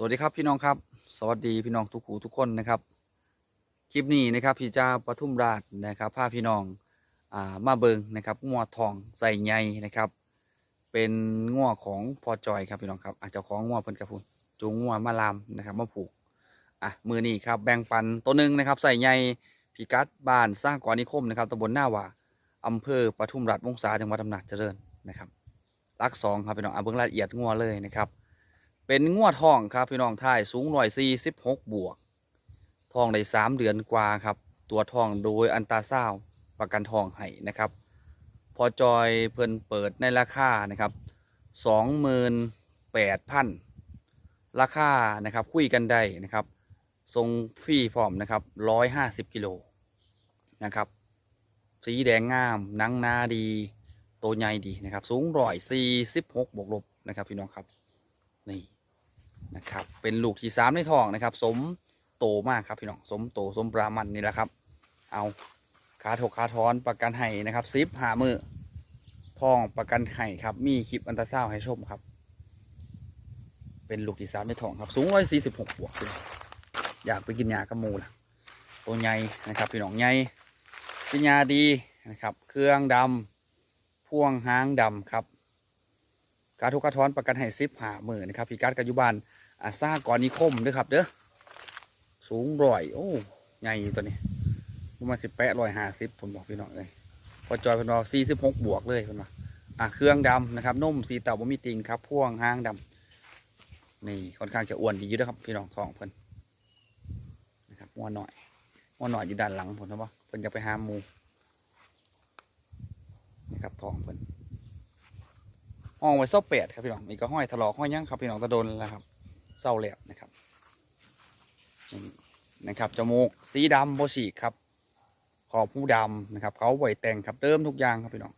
สวัสดีครับพี่น้องครับ สวัสดีพี่น้องทุกหูทุกคนนะครับ คลิปนี้นะครับพี่จ้าปทุมราชนะครับพาพี่น้องอ่ามาเบิงนะครับงัวทองใส่ใยนะครับ เป็นงัวของพอจอยครับพี่น้องครับอาจจะของงัวเพิ่นกระพุนจูงงัวมาลามนะครับมาผูกอะมือนี้ครับแบ่งปันตัวหนึ่งนะครับใส่ใยพิกัดบ้านสร้างกวานิคมนะครับตำบลหน้าว่าอำเภอปทุมราชวงศาจังหวัดอำนาจเจริญนะครับรักสองครับพี่น้องเอาเบิ้งรายละเอียดงัวเลยนะครับ เป็นงวดทองครับพี่น้องท่ายสูงหน่อยสี่สิบหกบวก ทองได้สามเดือนกว่าครับ ตัวทองโดยอันตาซาวด์ประกันทองให้นะครับ พอจอยเพิ่นเปิดในราคานะครับสองหมื่นแปดพันราคานะครับคุยกันได้นะครับ ทรงฟรีพร้อมนะครับร้อยห้าสิบกิโลนะครับ สีแดงงามนังหนาดีตัวใหญ่ดีนะครับ สูงร้อยสี่สิบหกบวกลบนะครับ พี่น้องครับ นี่ นะครับ เป็นลูกที่สามในท้องนะครับ สมโตมากครับพี่น้องสมโตสมปรามันนี่แหละครับ เอาขาถกขาทอนประกันให้นะครับซิปหามือทองประกันให้ครับ มีคลิปอันตราซาวให้ชมครับ เป็นลูกที่สามในท้องครับสูงร้อยสี่สิบหกบวกอยากไปกินยากระมูล่ะตัวใหญ่นะครับพี่น้องใหญ่กินยาดีนะครับ เครื่องดำพ่วงหางดำครับ กาทุกกระท้อนประกันให้ซิปหามือนะครับพี่การกัจุบันอาซากรนิคมด้วยครับเด้อสูงร่อยโอ้ใหญ่ตัวนี้ประมาณสิบแปดร้อยห้าสิบผมบอกพี่น้องเลยพอจอยพิ่นอสี่สิบหกบวกเลยพนว่าอะเครื่องดำนะครับนุ่มสีเต่าบ่มีติงครับพ่วงห้างดำนี่ค่อนข้างจะอ้วนดีอยู่นะครับ พี่น้องทองเพิ่นนะครับงัวหน่อยงัวหน่อยอยู่ด้านหลังผมนะว่าเพิ่นจะไปหามูนะครับทองเพิ่น ห้องไว้เศร้าแปดครับพี่น้องมีก็ห้อยถลอกห้อยยั่งครับพี่น้องตะโดนแล้วครับเศร้าแล้วนะครับนะครับจมูกสีดำโบฉีครับ ขอบหูดำนะครับ เขาไหวแต่งครับเติมทุกอย่างครับพี่น้อง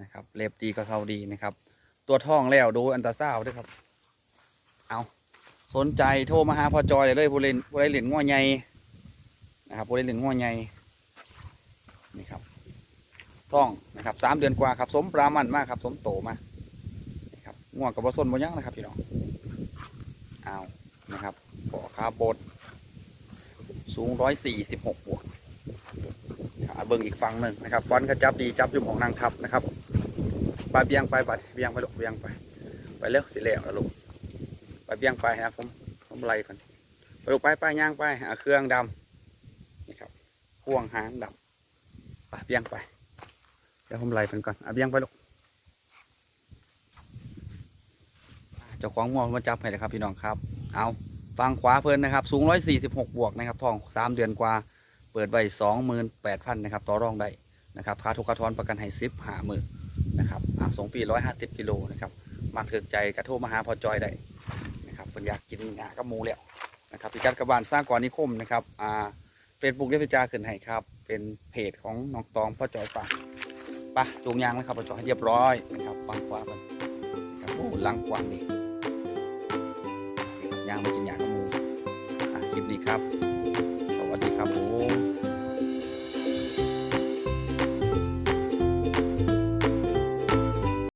นะครับเล็บดีก็เขาดีนะครับ ตัวท่องแล้วดูอันตาซาวด์ด้วยครับ เอาสนใจโทรมาหาพ่อจอยเลยผู้เล่นผู้เล่นเหรียญง้อใหญ่นะครับผู้เล่นเหรียญง้อใหญ่นี่ครับท้องนะครับสามเดือนกว่าครับ สมปรามันมากครับ สมโตมาก ง่วงกับบส้นบนยังนะครับพี่น้องเอานะครับขอคาบดสูงร้อยสี่สิบหกบวกขาเบิ้งอีกฝั่งหนึ่งนะครับฟันก็จับดีจับอยู่ของนางทับนะครับไปเบียงไปไปเบียงไปลูกเบียงไป ไปเร็วสิแล้วลูกไปเบียงไปนะผมผมไล่กันไปลูกไปไปย่างไปหาเครื่องดำนี่ครับพ่วงหางดำไปเบียงไปเดี๋ยวผมไล่เพิ่นก่อนเอาเบียงไปลูก เจ้าของงวงมาจับให้เลยครับพี่น้องครับ เอาฟังขวาเพลินนะครับ สูงร้อยสี่สิบหกบวกนะครับทองสามเดือนกว่า เปิดไว้สองหมื่นแปดพันนะครับต่อรองได้นะครับค่าทุกกระทอนประกันให้ซิปหามือนะครับอ่าส่งปีร้อยห้าสิบกิโลนะครับมักถึกใจกระโทรมาหาพอจอยได้นะครับเพิ่นอยากกินหงากระมูแล้วนะครับพิกัดกระบานสร้างก่อนนิคมนะครับอ่าเฟซบุ๊กได้พิจาขึ้นให้ครับ เป็นเพจของน้องตองพ่อจอยฝากปะจูงยางนะครับเรจอดให้เรียบร้อยนะครับฟังขวามันครับโอ้ลังกวางนี่ ดีครับ